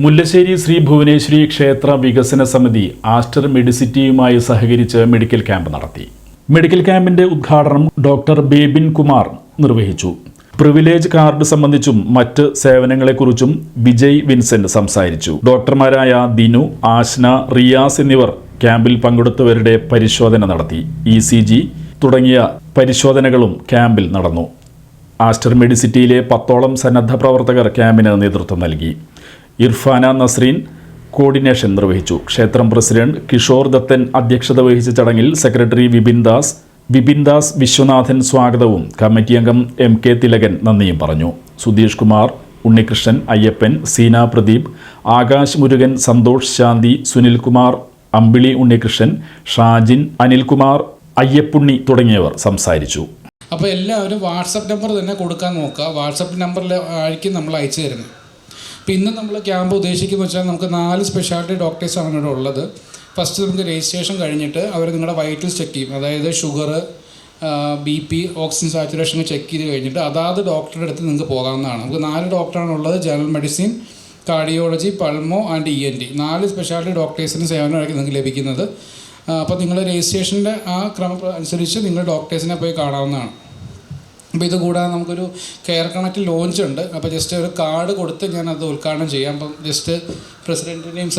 മുല്ലശ്ശേരി ശ്രീ ഭുവനേശ്വരി ക്ഷേത്ര വികസന സമിതി ആസ്റ്റർ മെഡിസിറ്റിയുമായി സഹകരിച്ച് മെഡിക്കൽ ക്യാമ്പ് നടത്തി. മെഡിക്കൽ ക്യാമ്പിന്റെ ഉദ്ഘാടനം ഡോക്ടർ ബേബിൻ കുമാർ നിർവഹിച്ചു. പ്രിവിലേജ് കാർഡ് സംബന്ധിച്ചും മറ്റ് സേവനങ്ങളെക്കുറിച്ചും വിജയ് വിൻസെന്റ് സംസാരിച്ചു. ഡോക്ടർമാരായ ദിനു ആശ്ന റിയാസ് എന്നിവർ ക്യാമ്പിൽ പങ്കെടുത്തവരുടെ പരിശോധന നടത്തി. ഇ സി ജി തുടങ്ങിയ പരിശോധനകളും ക്യാമ്പിൽ നടന്നു. ആസ്റ്റർ മെഡിസിറ്റിയിലെ പത്തോളം സന്നദ്ധ പ്രവർത്തകർ ക്യാമ്പിന് നേതൃത്വം നൽകി. ഇർഫാന നസ്രീൻ കോർഡിനേഷൻ നിർവഹിച്ചു. ക്ഷേത്രം പ്രസിഡന്റ് കിഷോർ ദത്തൻ അധ്യക്ഷത വഹിച്ച ചടങ്ങിൽ സെക്രട്ടറി വിപിൻ ദാസ് വിപിൻ ദാസ് വിശ്വനാഥൻ സ്വാഗതവും കമ്മിറ്റി അംഗം എം കെ തിലകൻ നന്ദിയും പറഞ്ഞു. സുധീഷ് കുമാർ ഉണ്ണികൃഷ്ണൻ അയ്യപ്പൻ സീന പ്രദീപ് ആകാശ് മുരുകൻ സന്തോഷ് ശാന്തി സുനിൽകുമാർ അമ്പിളി ഉണ്ണികൃഷ്ണൻ ഷാജിൻ അനിൽകുമാർ അയ്യപ്പുണ്ണി തുടങ്ങിയവർ സംസാരിച്ചു. അപ്പോൾ എല്ലാവരും വാട്സപ്പ് നമ്പർ തന്നെ കൊടുക്കാൻ നോക്കുക. വാട്സപ്പ് നമ്പറിൽ ആയിരിക്കും നമ്മൾ അയച്ചു തരുന്നത്. ഇന്ന് നമ്മൾ ക്യാമ്പ് ഉദ്ദേശിക്കുന്നത് വെച്ചാൽ നമുക്ക് നാല് സ്പെഷ്യാലിറ്റി ഡോക്ടേഴ്സാണ് ഇവിടെ ഉള്ളത്. ഫസ്റ്റ് നമുക്ക് രജിസ്ട്രേഷൻ കഴിഞ്ഞിട്ട് അവർ നിങ്ങളുടെ വൈറ്റൽസ് ചെക്ക് ചെയ്യും. അതായത് sugar B P oxygen saturation check ചെയ്ത് കഴിഞ്ഞിട്ട് അതാത് ഡോക്ടറുടെ അടുത്ത് നിങ്ങൾക്ക് പോകാവുന്നതാണ്. നമുക്ക് നാല് ഡോക്ടറാണ് ഉള്ളത്. General medicine cardiology pulmo and E N T നാല് സ്പെഷ്യാലിറ്റി ഡോക്ടേഴ്സിന് സേവനമായിരിക്കും നിങ്ങൾക്ക് ലഭിക്കുന്നത്. അപ്പോൾ നിങ്ങൾ രജിസ്ട്രേഷന്റെ ആ ക്രമം അനുസരിച്ച് നിങ്ങൾ ഡോക്ടേഴ്സിനെ പോയി കാണാവുന്നതാണ്. അപ്പോൾ ഇത് കൂടാതെ നമുക്കൊരു കെയർ കണക്ട് ലോഞ്ച് ഉണ്ട്. അപ്പോൾ ജസ്റ്റ് ഒരു കാർഡ് കൊടുത്ത് ഞാൻ അത് ഉദ്ഘാടനം ചെയ്യാം. അപ്പം ജസ്റ്റ് പ്രസിഡന്റിന്റെയും